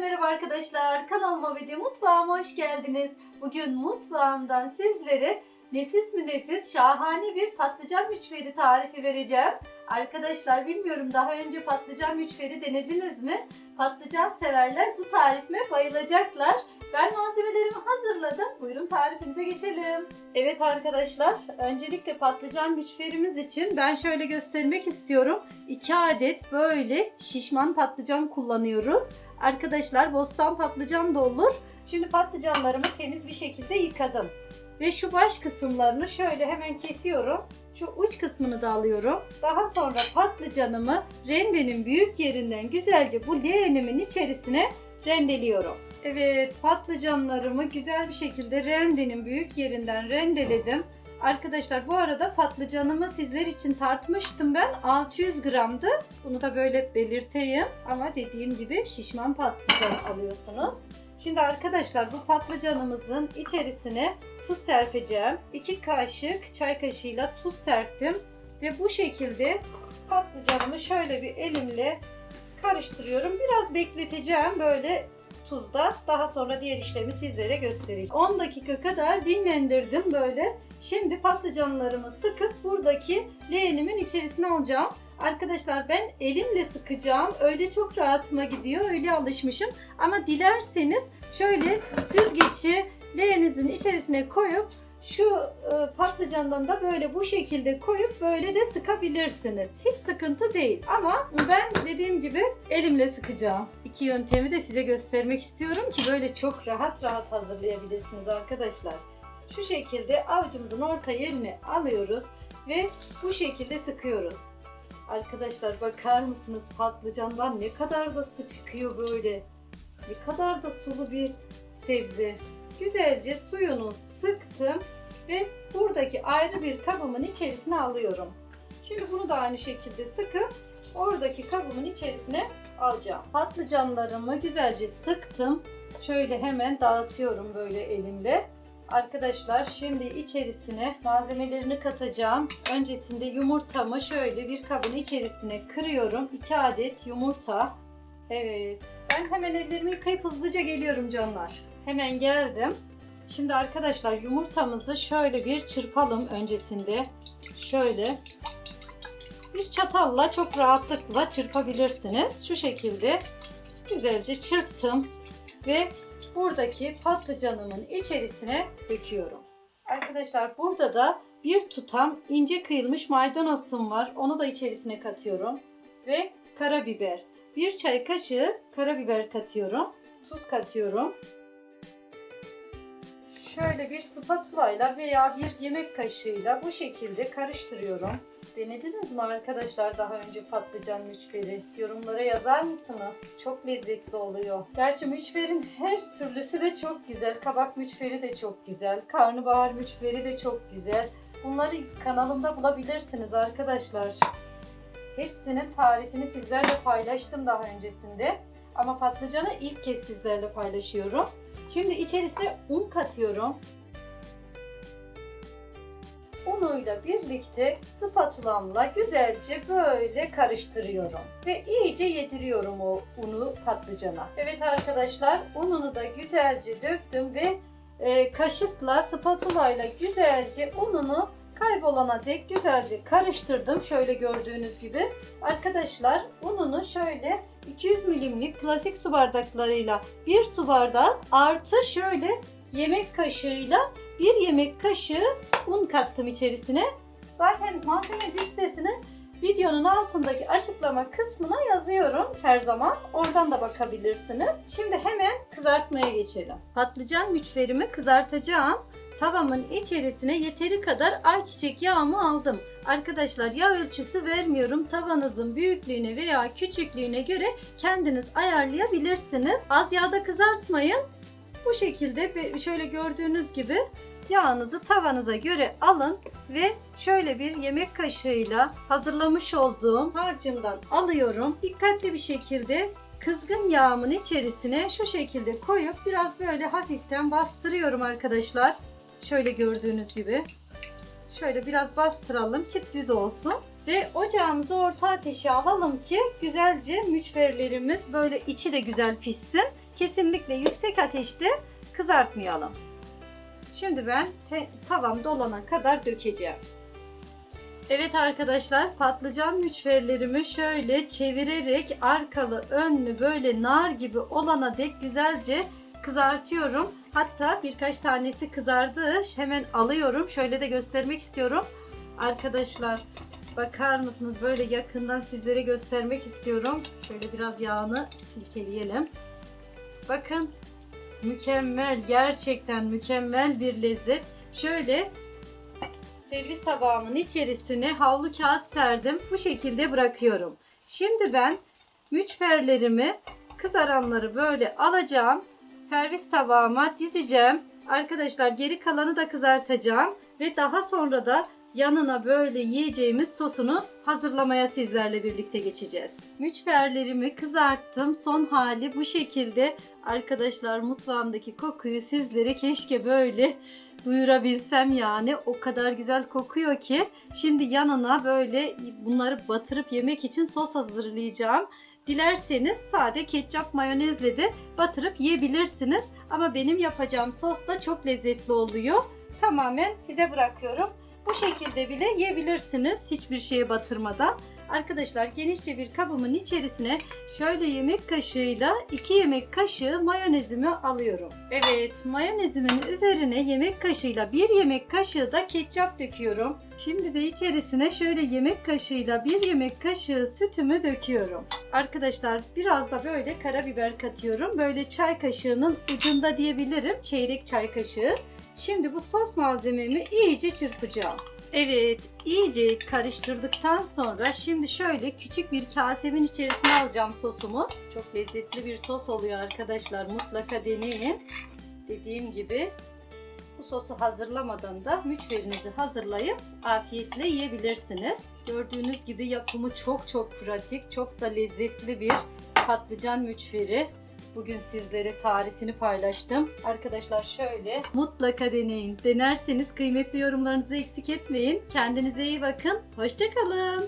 merhaba arkadaşlar. Kanalıma ve de mutfağıma hoş geldiniz. Bugün mutfağımdan sizlere nefis mi nefis şahane bir patlıcan müçveri tarifi vereceğim. Arkadaşlar bilmiyorum daha önce patlıcan müçveri denediniz mi? Patlıcan severler bu tarifime bayılacaklar. Ben malzemelerimi hazırladım. Buyurun tarifimize geçelim. Evet arkadaşlar, öncelikle patlıcan müçverimiz için ben şöyle göstermek istiyorum. 2 adet böyle şişman patlıcan kullanıyoruz. Arkadaşlar bostan patlıcan da olur. Şimdi patlıcanlarımı temiz bir şekilde yıkadım. Ve şu baş kısımlarını şöyle hemen kesiyorum. Şu uç kısmını da alıyorum. Daha sonra patlıcanımı rendenin büyük yerinden güzelce bu leğenimin içerisine rendeliyorum. Evet patlıcanlarımı güzel bir şekilde rendenin büyük yerinden rendeledim. Arkadaşlar bu arada patlıcanımı sizler için tartmıştım ben. 600 gramdı. Bunu da böyle belirteyim. Ama dediğim gibi şişman patlıcan alıyorsunuz. Şimdi arkadaşlar bu patlıcanımızın içerisine tuz serpeceğim. 2 kaşık çay kaşığıyla tuz serptim. Ve bu şekilde patlıcanımı şöyle bir elimle karıştırıyorum. Biraz bekleteceğim böyle tuzda. Daha sonra diğer işlemi sizlere göstereyim. 10 dakika kadar dinlendirdim böyle. Şimdi patlıcanlarımı sıkıp buradaki leğenimin içerisine alacağım. Arkadaşlar ben elimle sıkacağım. Öyle çok rahatıma gidiyor. Öyle alışmışım. Ama dilerseniz şöyle süzgeci leğeninizin içerisine koyup şu e, patlıcandan da böyle bu şekilde koyup böyle de sıkabilirsiniz. Hiç sıkıntı değil. Ama ben dediğim gibi elimle sıkacağım. İki yöntemi de size göstermek istiyorum ki böyle çok rahat rahat hazırlayabilirsiniz arkadaşlar. Şu şekilde avucumuzun orta yerine alıyoruz ve bu şekilde sıkıyoruz. Arkadaşlar bakar mısınız patlıcandan ne kadar da su çıkıyor böyle. Ne kadar da sulu bir sebze. Güzelce suyunu buradaki ayrı bir kabımın içerisine alıyorum. Şimdi bunu da aynı şekilde sıkıp oradaki kabımın içerisine alacağım. Patlıcanlarımı güzelce sıktım. Şöyle hemen dağıtıyorum böyle elimle. Arkadaşlar şimdi içerisine malzemelerini katacağım. Öncesinde yumurtamı şöyle bir kabın içerisine kırıyorum. 2 adet yumurta. Evet. Ben hemen ellerimi yıkayıp hızlıca geliyorum canlar. Hemen geldim. Şimdi arkadaşlar yumurtamızı şöyle bir çırpalım öncesinde. Şöyle bir çatalla çok rahatlıkla çırpabilirsiniz. Şu şekilde güzelce çırptım ve buradaki patlıcanımın içerisine döküyorum. Arkadaşlar burada da bir tutam ince kıyılmış maydanozum var. Onu da içerisine katıyorum. Ve karabiber. Bir çay kaşığı karabiber katıyorum. Tuz katıyorum. Şöyle bir spatula ile veya bir yemek kaşığıyla bu şekilde karıştırıyorum. Denediniz mi arkadaşlar daha önce patlıcan müçveri? Yorumlara yazar mısınız? Çok lezzetli oluyor. Gerçi müçverin her türlüsü de çok güzel. Kabak müçveri de çok güzel. Karnabahar müçveri de çok güzel. Bunları kanalımda bulabilirsiniz arkadaşlar. Hepsinin tarifini sizlerle paylaştım daha öncesinde. Ama patlıcanı ilk kez sizlerle paylaşıyorum. Şimdi içerisine un katıyorum. Unuyla birlikte spatulamla güzelce böyle karıştırıyorum. Ve iyice yediriyorum o unu patlıcana. Evet arkadaşlar ununu da güzelce döktüm ve e, kaşıkla spatulayla güzelce ununu kaybolana dek güzelce karıştırdım. Şöyle gördüğünüz gibi. Arkadaşlar ununu şöyle 200 milimlik klasik su bardaklarıyla bir su bardağı artı şöyle yemek kaşığıyla bir yemek kaşığı un kattım içerisine. Zaten malzeme listesini videonun altındaki açıklama kısmına yazıyorum her zaman. Oradan da bakabilirsiniz. Şimdi hemen kızartmaya geçelim. Patlıcan müçverimi kızartacağım. Tavamın içerisine yeteri kadar ayçiçek yağımı aldım. Arkadaşlar yağ ölçüsü vermiyorum. Tavanızın büyüklüğüne veya küçüklüğüne göre kendiniz ayarlayabilirsiniz. Az yağda kızartmayın. Bu şekilde şöyle gördüğünüz gibi yağınızı tavanıza göre alın ve şöyle bir yemek kaşığıyla hazırlamış olduğum harcımdan alıyorum. Dikkatli bir şekilde kızgın yağımın içerisine şu şekilde koyup biraz böyle hafiften bastırıyorum arkadaşlar. Şöyle gördüğünüz gibi. Şöyle biraz bastıralım ki düz olsun. Ve ocağımızı orta ateşe alalım ki güzelce müçverlerimiz böyle içi de güzel pişsin. kesinlikle yüksek ateşte kızartmayalım. Şimdi ben tavam dolana kadar dökeceğim. Evet arkadaşlar patlıcan mücverlerimi şöyle çevirerek arkalı önlü böyle nar gibi olana dek güzelce kızartıyorum. Hatta birkaç tanesi kızardı. Hemen alıyorum. Şöyle de göstermek istiyorum. Arkadaşlar bakar mısınız? Böyle yakından sizlere göstermek istiyorum. Şöyle biraz yağını silkeleyelim. Bakın mükemmel gerçekten mükemmel bir lezzet. Şöyle servis tabağımın içerisine havlu kağıt serdim. Bu şekilde bırakıyorum. Şimdi ben mücverlerimi kızaranları böyle alacağım. Servis tabağıma dizeceğim. Arkadaşlar geri kalanı da kızartacağım. Ve daha sonra da yanına böyle yiyeceğimiz sosunu hazırlamaya sizlerle birlikte geçeceğiz. Mücverlerimi kızarttım. Son hali bu şekilde. Arkadaşlar mutfağımdaki kokuyu sizlere keşke böyle duyurabilsem yani. O kadar güzel kokuyor ki. Şimdi yanına böyle bunları batırıp yemek için sos hazırlayacağım. Dilerseniz sade ketçap mayonezle de batırıp yiyebilirsiniz. Ama benim yapacağım sos da çok lezzetli oluyor. Tamamen size bırakıyorum. Bu şekilde bile yiyebilirsiniz hiçbir şeye batırmadan. Arkadaşlar genişçe bir kabımın içerisine şöyle yemek kaşığıyla 2 yemek kaşığı mayonezimi alıyorum. Evet mayonezimin üzerine yemek kaşığıyla 1 yemek kaşığı da ketçap döküyorum. Şimdi de içerisine şöyle yemek kaşığıyla 1 yemek kaşığı sütümü döküyorum. Arkadaşlar biraz da böyle karabiber katıyorum. Böyle çay kaşığının ucunda diyebilirim. Çeyrek çay kaşığı. Şimdi bu sos malzememi iyice çırpacağım. Evet, iyice karıştırdıktan sonra şimdi şöyle küçük bir kasemin içerisine alacağım sosumu. Çok lezzetli bir sos oluyor arkadaşlar. Mutlaka deneyin. Dediğim gibi bu sosu hazırlamadan da mücverinizi hazırlayıp afiyetle yiyebilirsiniz. Gördüğünüz gibi yapımı çok çok pratik, çok da lezzetli bir patlıcan mücveri. Bugün sizlere tarifini paylaştım. Arkadaşlar şöyle mutlaka deneyin. Denerseniz kıymetli yorumlarınızı eksik etmeyin. Kendinize iyi bakın. Hoşçakalın.